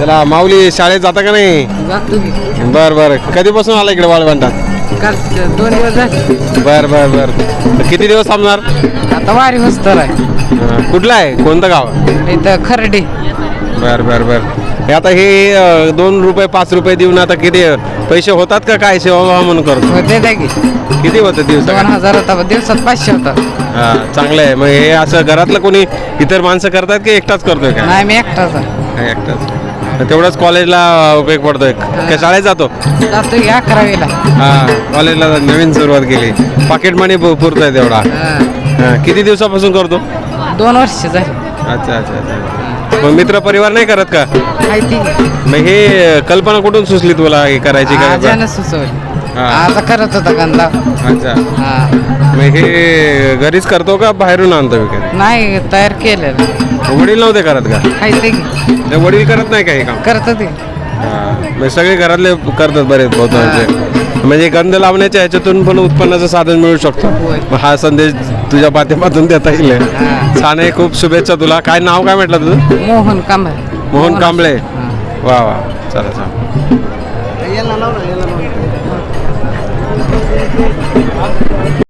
याला माऊली शाळेत जाता का नाही? जातो की. बर बर. कधीपासून आला इकडे वाळवंटात? काल दोन दिवस झाले. बर बर बर. किती दिवस थांबणार? आता वारी वस्तर आहे. अं, कुठलं आहे? कोणतं गाव इथं खर्डे. बर बर बर. हे आता हे अं, दोन रुपये पाच रुपये देऊन आता किती पैसे होतात का काय? सेवा म्हणून करतो. होते की. किती होतं दोन दिवसा हजार होता दिवसात पाचशे होता. हा चांगलं आहे. मग हे असं घरातलं कोणी इतर माणसं करतात की एकटाच करतोय काय नाही मी एकटाच आहे. एकटाच. तेवढंच कॉलेजला उपयोग पडतोय का शाळेत जातो? जातो की अकरावीला. हा कॉलेजला नवीन सुरुवात केली. पॉकेट मनी पुरतोय तेवढा. हा. हा, किती दिवसापासून करतो? दोन वर्ष झाली. अच्छा अच्छा अच्छा. मग मित्र परिवार नाही करत का? माहिती मग हे कल्पना कुठून सुचली तुला हे करायची काय? आजानं सुचवली. हा. आज करत होता गंधा अच्छा. हा. मग हे घरीच करतो का बाहेरून आणतो विकत? नाही तयार केलेलं. वडील नव्हते करत का? माहिती की नाही, वडील करत नाही का हे काम? करत होते हा. मग सगळे घरातले करतात बरेच बहुतांचे म्हणजे गंध लावण्याच्या ह्याच्यातून पण उत्पन्नाचं साधन मिळू शकतं. हा संदेश तुझ्या माध्यमातून देता येईल. हा. छान आहे खूप शुभेच्छा तुला. काय नाव काय म्हटलं तुझं? मोहन कांबळे. मोहन कांबळे. वा वा. चला चला.